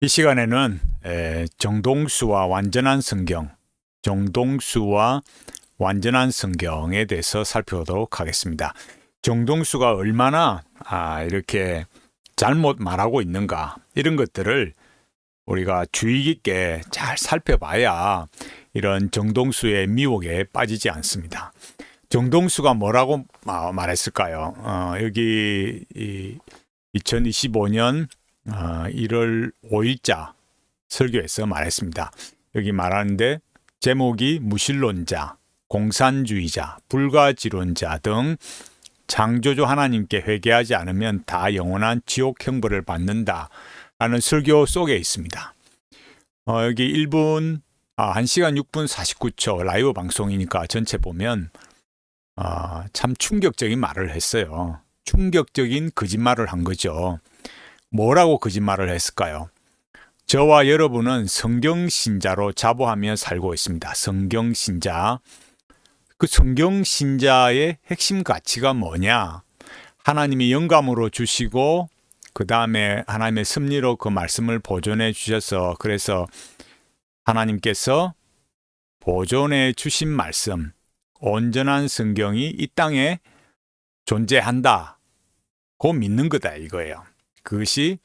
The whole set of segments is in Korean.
이 시간에는 에, 정동수와 완전한 성경, 정동수와 완전한 성경에 대해서 살펴보도록 하겠습니다. 정동수가 얼마나 아, 이렇게 잘못 말하고 있는가 이런 것들을 우리가 주의 깊게 잘 살펴봐야 이런 정동수의 미혹에 빠지지 않습니다. 정동수가 뭐라고 마- 말했을까요? 어, 여기 이 2025년 어, 1월 5일자 설교에서 말했습니다. 여기 말하는데 제목이 무신론자, 공산주의자, 불가지론자 등 창조주 하나님께 회개하지 않으면 다 영원한 지옥 형벌을 받는다. 라는 설교 속에 있습니다. 어, 여기 1분, 아, 1시간 6분 49초 라이브 방송이니까 전체 보면 아, 참 충격적인 말을 했어요. 충격적인 거짓말을 한 거죠. 뭐라고 거짓말을 했을까요? 저와 여러분은 성경신자로 자부하며 살고 있습니다. 성경신자. 그 성경신자의 핵심 가치가 뭐냐? 하나님이 영감으로 주시고, 그 다음에 하나님의 섭리로 그 말씀을 보존해 주셔서, 그래서 하나님께서 보존해 주신 말씀, 온전한 성경이 이 땅에 존재한다. 고 믿는 거다 이거예요. 그것이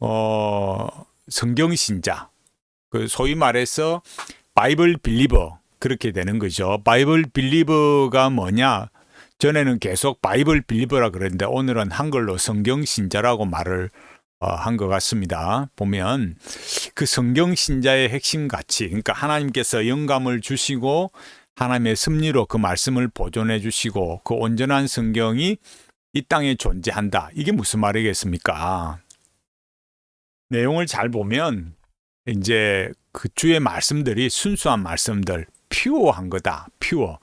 어 성경 신자 그 소위 말해서 바이블 빌리버 그렇게 되는 거죠. 바이블 빌리버가 뭐냐? 전에는 계속 바이블 빌리버라 그랬는데 오늘은 한글로 성경 신자라고 말을 어, 한것 같습니다. 보면 그 성경 신자의 핵심 가치, 그러니까 하나님께서 영감을 주시고 하나님의 섭리로 그 말씀을 보존해 주시고 그 온전한 성경이 이 땅에 존재한다. 이게 무슨 말이겠습니까? 내용을 잘 보면 이제 그 주의 말씀들이 순수한 말씀들, 퓨어한 거다. 퓨어.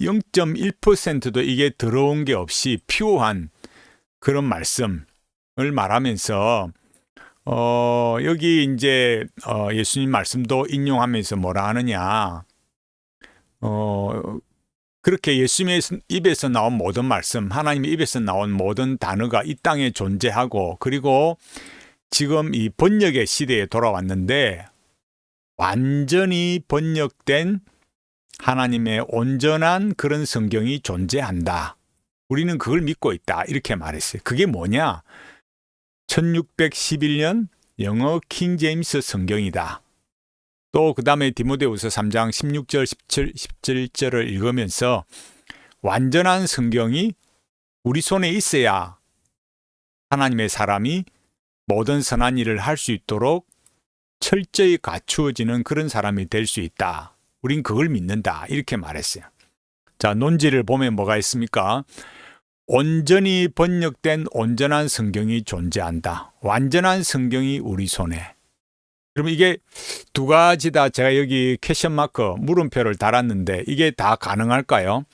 0.1%도 이게 들어온 게 없이 퓨어한 그런 말씀을 말하면서 어, 여기 이제 어, 예수님 말씀도 인용하면서 뭐라 하느냐. 어, 그렇게 예수님의 입에서 나온 모든 말씀, 하나님의 입에서 나온 모든 단어가 이 땅에 존재하고 그리고 지금 이 번역의 시대에 돌아왔는데 완전히 번역된 하나님의 온전한 그런 성경이 존재한다. 우리는 그걸 믿고 있다. 이렇게 말했어요. 그게 뭐냐? 1611년 영어 킹 제임스 성경이다. 또 그 다음에 디모데후서 3장 16절 17, 17절을 읽으면서 완전한 성경이 우리 손에 있어야 하나님의 사람이 모든 선한 일을 할 수 있도록 철저히 갖추어지는 그런 사람이 될 수 있다. 우린 그걸 믿는다. 이렇게 말했어요. 자, 논지를 보면 뭐가 있습니까? 온전히 번역된 온전한 성경이 존재한다. 완전한 성경이 우리 손에. 그러면 이게 두 가지 다 제가 여기 퀘션 마크 물음표를 달았는데 이게 다 가능할까요?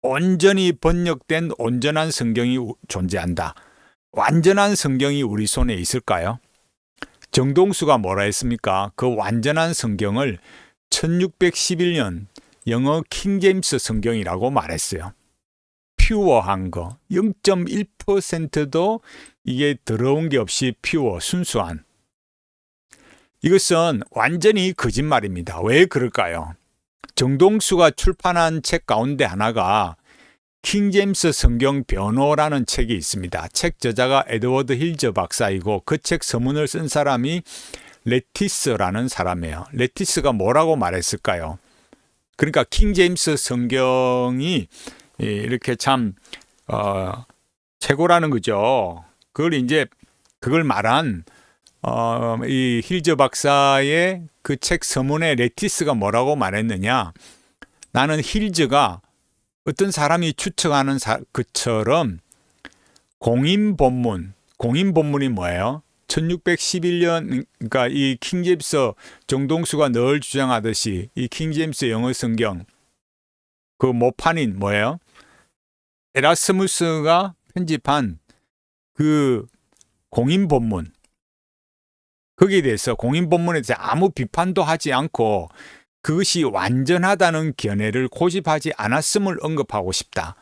온전히 번역된 온전한 성경이 우- 존재한다. 완전한 성경이 우리 손에 있을까요? 정동수가 뭐라 했습니까? 그 완전한 성경을 1611년 영어 킹제임스 성경이라고 말했어요. 퓨어한 거. 0.1%도 이게 들어온 게 없이 퓨어, 순수한. 이것은 완전히 거짓말입니다. 왜 그럴까요? 정동수가 출판한 책 가운데 하나가 킹제임스 성경 변호라는 책이 있습니다. 책 저자가 에드워드 힐저 박사이고 그 책 서문을 쓴 사람이 레티스라는 사람이에요. 레티스가 뭐라고 말했을까요? 그러니까 킹제임스 성경이 이- 이렇게 참 어, 최고라는 거죠. 그걸 이제 그걸 말한 어, 이 힐저 박사의 그 책 서문에 레티스가 뭐라고 말했느냐? 나는 힐저가 어떤 사람이 추측하는 사, 그처럼 공인 본문, 공인 본문이 뭐예요? 1611년 그러니까 이 킹제임스 정동수가 늘 주장하듯이 이 킹제임스 영어 성경 그 모판인 뭐예요? 에라스무스가 편집한 그 공인 본문 거기에 대해서 공인 본문에 대해서 아무 비판도 하지 않고 그것이 완전하다는 견해를 고집하지 않았음을 언급하고 싶다.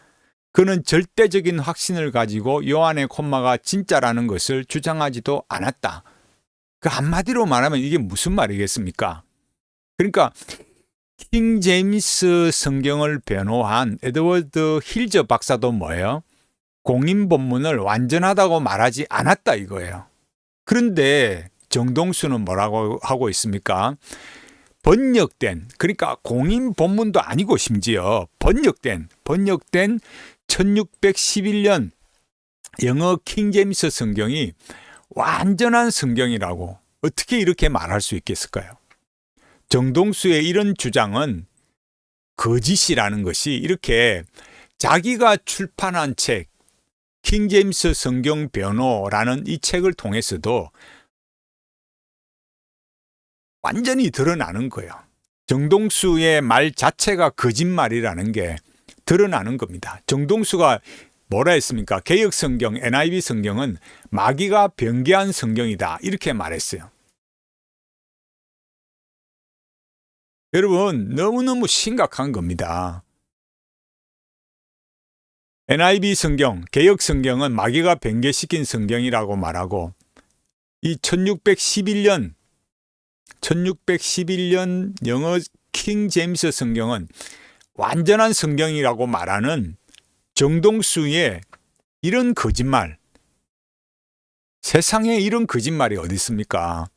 그는 절대적인 확신을 가지고 요한의 콤마가 진짜라는 것을 주장하지도 않았다. 그 한마디로 말하면 이게 무슨 말이겠습니까? 그러니까 킹 제임스 성경을 변호한 에드워드 힐저 박사도 뭐예요? 공인 본문을 완전하다고 말하지 않았다 이거예요. 그런데 정동수는 뭐라고 하고 있습니까? 번역된 그러니까 공인 본문도 아니고 심지어 번역된 번역된 1611년 영어 킹 제임스 성경이 완전한 성경이라고 어떻게 이렇게 말할 수 있겠을까요? 정동수의 이런 주장은 거짓이라는 것이 이렇게 자기가 출판한 책, 킹 제임스 성경 변호라는 이 책을 통해서도 완전히 드러나는 거예요. 정동수의 말 자체가 거짓말이라는 게 드러나는 겁니다. 정동수가 뭐라 했습니까? 개혁 성경, NIV 성경은 마귀가 변개한 성경이다. 이렇게 말했어요. 여러분, 너무너무 심각한 겁니다. NIV 성경, 개혁 성경은 마귀가 변개시킨 성경이라고 말하고 이 1611년 1611년 영어 킹 제임스 성경은 완전한 성경이라고 말하는 정동수의 이런 거짓말 세상에 이런 거짓말이 어디 있습니까?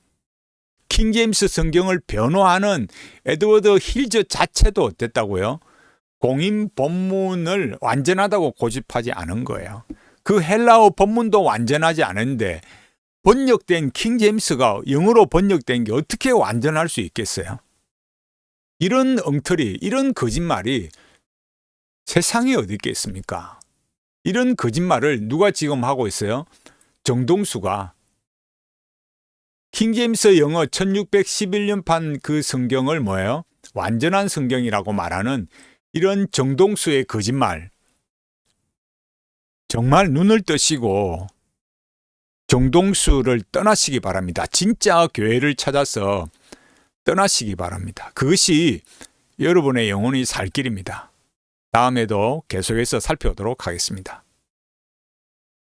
킹 제임스 성경을 변호하는 에드워드 힐저 자체도 어땠다고요? 공인 본문을 완전하다고 고집하지 않은 거예요. 그 헬라어 본문도 완전하지 않은데 번역된 킹 제임스가 영어로 번역된 게 어떻게 완전할 수 있겠어요? 이런 엉터리, 이런 거짓말이 세상에 어디 있겠습니까? 이런 거짓말을 누가 지금 하고 있어요? 정동수가 킹제임스 영어 1611년판 그 성경을 뭐예요? 완전한 성경이라고 말하는 이런 정동수의 거짓말. 정말 눈을 뜨시고 정동수를 떠나시기 바랍니다. 진짜 교회를 찾아서 떠나시기 바랍니다. 그것이 여러분의 영혼이 살 길입니다. 다음에도 계속해서 살펴보도록 하겠습니다.